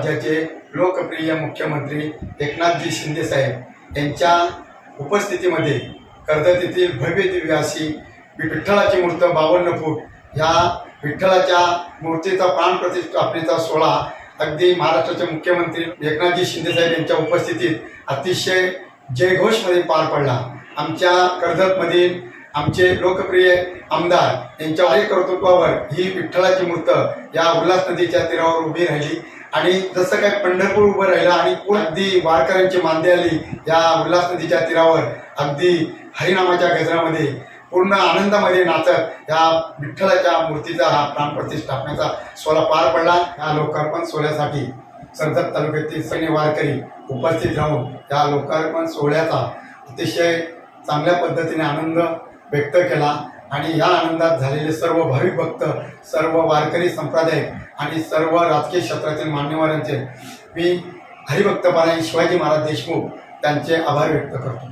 राज्याचे लोकप्रिय मुख्यमंत्री एकनाथजी शिंदेसाहेब यांच्या उपस्थितीमध्ये कर्जत येथील भव्य दिव्य अशी विठ्ठलाची मूर्त बावन्न फूट ह्या विठ्ठलाच्या मूर्तीचा प्राणप्रतिष्ठापनेचा सोहळा अगदी महाराष्ट्राचे मुख्यमंत्री एकनाथजी शिंदेसाहेब यांच्या उपस्थितीत अतिशय जयघोषमध्ये पार पडला. आमच्या कर्जतमधील आमचे लोकप्रिय आमदार यांच्या कर्तृत्वावर ही विठ्ठलाची मूर्त या उल्हास नदीच्या तीरावर उभी राहिली. आणि जसं काय पंढरपूर उभं राहिलं आणि पूर्ण अगदी वारकऱ्यांची मांदे आली या उल्हास नदीच्या तीरावर अगदी हरिनामाच्या गजरामध्ये पूर्ण आनंदामध्ये नाचत या विठ्ठलाच्या मूर्तीचा हा प्राणप्रतिष्ठापनेचा सोहळा पार पडला. या लोकार्पण सोहळ्यासाठी कर्जत तालुक्यातील सैन्य वारकरी उपस्थित राहून या लोकार्पण सोहळ्याचा अतिशय चांगल्या पद्धतीने आनंद व्यक्त केला. आणि या आनंदात झालेले सर्व भाविक भक्त सर्व वारकरी संप्रदाय आणि सर्व राजकीय क्षेत्रातील मान्यवरांचे मी हरिभक्तपरायण शिवाजी महाराज देशमुख त्यांचे आभार व्यक्त करतो.